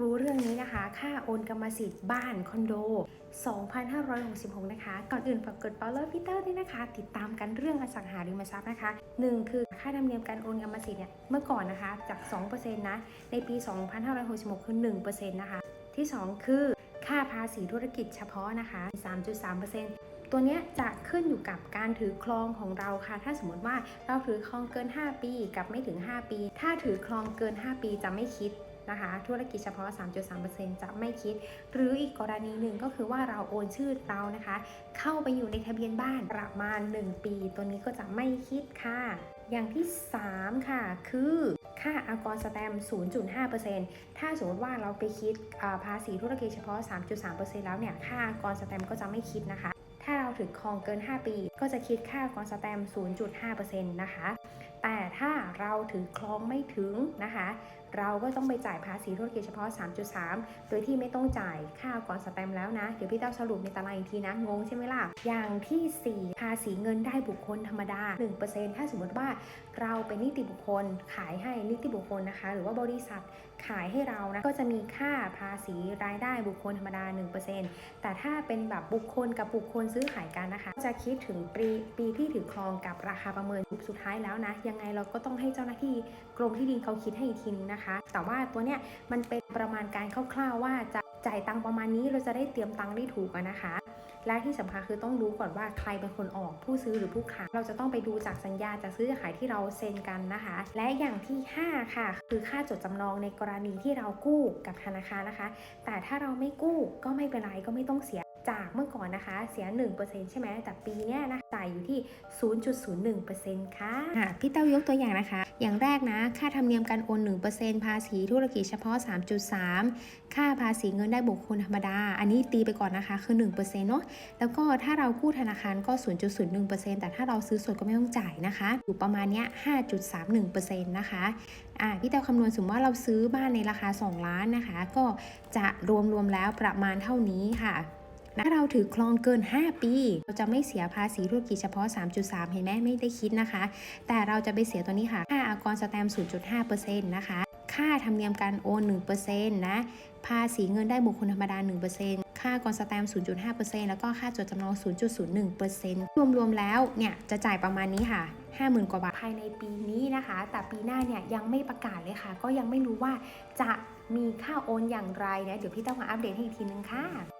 รู้เรื่องนี้นะคะ ค่าโอนกรรมสิทธิ์บ้านคอนโด 2,566 นะคะ ก่อนอื่นฝากกด follow พีเตอร์ด้วยนะคะ ติดตามกันเรื่องอสังหาริมทรัพย์นะคะ 1 คือค่าธรรมเนียมการโอนกรรมสิทธิ์เนี่ย เมื่อก่อนนะคะ จาก 2%นะ ในปี 2,566 คือ 1%นะคะ ที่ 2 คือค่าภาษีธุรกิจเฉพาะนะคะ 3.3%ตัวเนี้ยจะขึ้นอยู่กับการถือครองของเราค่ะ ถ้าสมมติว่าเราถือครองเกิน 5 ปีกับไม่ถึง 5 ปี ถ้าถือครองเกิน 5 ปีจะไม่คิด นะคะ ธุรกิจเฉพาะ 3.3%จะไม่คิด หรืออีกกรณีหนึ่งก็คือว่าเราโอนชื่อเรานะคะ เข้าไปอยู่ในทะเบียนบ้านประมาณ 1 ปี ตัวนี้ก็จะไม่คิดค่ะ อย่างที่ 3 ค่ะ คือค่าอากรสแตม 0.5%ถ้าสมมติว่าเราไปคิดภาษีธุรกิจเฉพาะ 3.3%แล้วเนี่ย ค่าอากรสแตมก็จะไม่คิดนะคะ ถ้าเราถือครองเกิน 5 ปี ก็จะคิดค่ากรสแตม 0.5%นะคะ แต่ ถ้าเราถือครองไม่ถึงนะคะ เราก็ต้องไปจ่ายภาษีธุรกิจเฉพาะ 3.3 โดยที่ไม่ต้องจ่ายค่ากรสแตมแล้วนะ เดี๋ยวพี่เต้าสรุปในตารางอีกทีนะ งงใช่ไหมล่ะ อย่างทีสี่ 4 ภาษีเงินได้บุคคลธรรมดา 1%ถ้าสมมติว่าเราเป็นนิติบุคคลขายให้นิติบุคคลนะคะ หรือว่าบริษัทขายให้เรานะก็จะมีค่าภาษีรายได้บุคคลธรรมดา 1%แต่ถ้าเป็นแบบบุคคลกับบุคคลซื้อขายกันนะคะ จะคิดถึงปีปีที่ถือครองกับราคาประเมินสุดท้ายแล้วนะยังไงเราก็ต้องให้เจ้าหน้าที่กรมที่ดินเขาคิดให้อีกทีนึงนะคะ แต่ว่าตัวเนี้ยมันเป็นประมาณการคร่าวๆว่าจะจ่ายตังประมาณนี้เราจะได้เตรียมตังได้ถูกนะคะ และที่สำคัญคือต้องรู้ก่อนว่าใครเป็นคนออกผู้ซื้อหรือผู้ขายเราจะต้องไปดูจากสัญญาจากซื้อขายที่เราเซ็นกันนะคะ และอย่างที่ 5 ค่ะ คือค่าจดจำนองในกรณีที่เรากู้กับธนาคารนะคะ แต่ถ้าเราไม่กู้ก็ไม่เป็นไรก็ไม่ต้องเสีย จากเมื่อก่อนนะคะเสีย 1%ใช่ไหมแต่ปีนี้นะจ่ายอยู่ที่ 0.01%ค่ะอะพี่เต้ายกตัวอย่างนะคะ อย่างแรกนะ ค่าธรรมเนียมการโอน 1%ภาษีธุรกิจเฉพาะ 3.3 ค่าภาษีเงินได้บุคคลธรรมดา อันนี้ตีไปก่อนนะคะ คือ 1%เนาะแล้วก็ถ้าเรากู้ธนาคารก็ 0.01%แต่ถ้าเราซื้อสดก็ไม่ต้องจ่ายนะคะ อยู่ประมาณเนี้ย 5.31%นะคะอ่าพี่เต้าคำนวณสมมติว่าเราซื้อบ้านในราคา 2 ล้านนะคะ ก็จะรวมๆแล้วประมาณเท่านี้ค่ะ ถ้าเราถือครองเกิน 5 ปี เราจะไม่เสียภาษีธุรกิจเฉพาะ 3.3 เห็นไหมไม่ได้คิดนะคะ แต่เราจะไปเสียตัวนี้ค่ะ ค่าอากรสแตมป์0.5%นะคะ ค่าธรรมเนียมการโอน 1%นะ ภาษีเงินได้บุคคลธรรมดา 1%ค่ากรสแตมป์0.5%แล้วก็ค่าจดจำนอง 0.01%รวมๆ แล้ว เนี่ย จะจ่ายประมาณนี้ค่ะ 50,000 กว่าบาท ภายในปีนี้นะคะ แต่ปีหน้าเนี่ยยังไม่ประกาศเลยค่ะ ก็ยังไม่รู้ว่าจะมีค่าโอนอย่างไรนะ เดี๋ยวพี่ต้องมาอัปเดตให้อีกทีนึงค่ะ